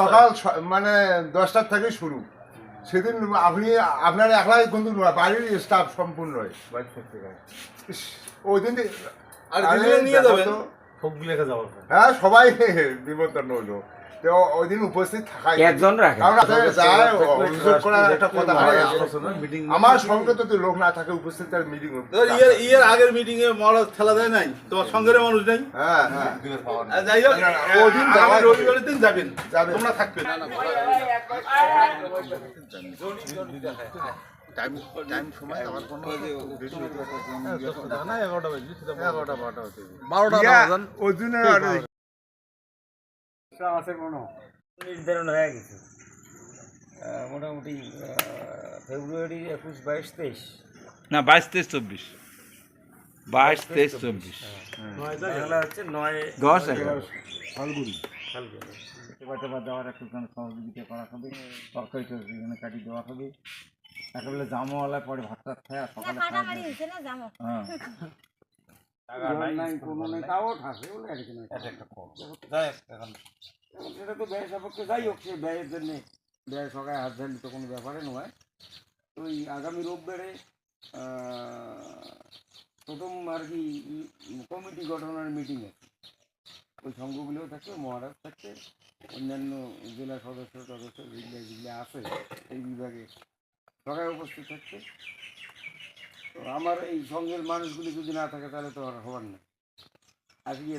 সকাল মানে দশটার থেকে শুরু। সেদিন আপনি আপনার একলাই কিন্তু বাড়ির স্টাফ সম্পূর্ণ ওই দিন আর নিয়ে যাবেন? হ্যাঁ সবাই নিমন্ত্রণ হইল তো ওই দিন উপস্থিত থাকাই একজন হয় আমার সঙ্গে তো লোক না থাকে উপস্থিত তার মিটিং ধর ইয়ের ইয়ের আগের মিটিং এ মরা ঠেলা দেয় নাই? তোমার সঙ্গের মানুষ নাই? হ্যাঁ হ্যাঁ। যাই হোক না, না, ওদিন আগামী যাওয়া- রবিবারের দিন যাবেন যাবেন। তোমরা থাকবে ওই জন্য নির্ধারণ হয়ে গেছে মোটামুটি ফেব্রুয়ারি একুশ বাইশ তেইশ না বাইশ তেইশ চব্বিশ বাইশ তেইশ চব্বিশ বাংলা হচ্ছে নয় দশ এগারো ফাল্গুন সেবা টেবা দেওয়ার একটু সহযোগিতা করা হবে তরকারি টরকারি এখানে কাটি দেওয়া হবে। একেবারে জামওয়ালা পরে ভাত টাত খায় আর সকালে খাওয়া না জামা হ্যাঁ। সেটা তো ব্যয় সাপেক্ষে যাই হোক সে ব্যয়ের জন্যে। ব্যয় সকালে হাত ঝালি তো কোনো ব্যাপারে নয়। তো এই আগামী রোববারে প্রথম আর কি কমিটি গঠনের মিটিং আছে ওই সংঘগুলোও থাকে, মহারাজ থাকছে অন্যান্য জেলা সদস্য সদস্য যেগুলো যেগুলো আছে এই বিভাগে সবাই উপস্থিত থাকছে। তো আমার এই সঙ্গের মানুষগুলি যদি না থাকে তাহলে তো আর হবার না আজকে